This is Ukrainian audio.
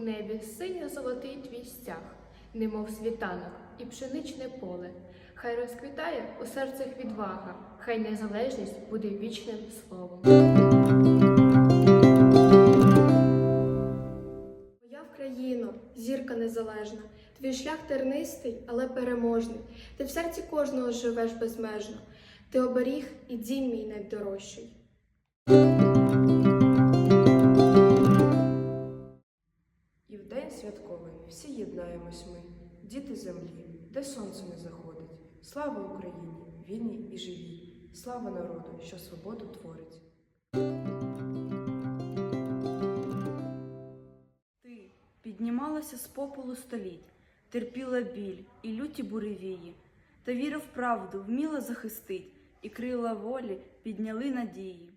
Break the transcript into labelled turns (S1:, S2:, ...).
S1: небі синьо-золотий твій стяг, немов світанок і пшеничне поле. Хай розквітає у серцях відвага, хай незалежність буде вічним словом.
S2: Моя Вкраїно, зірка незалежна, твій шлях тернистий, але переможний. Ти в серці кожного живеш безмежно. Ти оберіг і дім мій найдорожчий.
S3: Святковий всі єднаємось ми, діти землі, де сонце не заходить. Слава Україні, вільній і живій, слава народу, що свободу творить.
S4: Ти піднімалася з попелу століть, терпіла біль і люті буревії, та віра в правду вміла захистить, і крила волі підняли надії.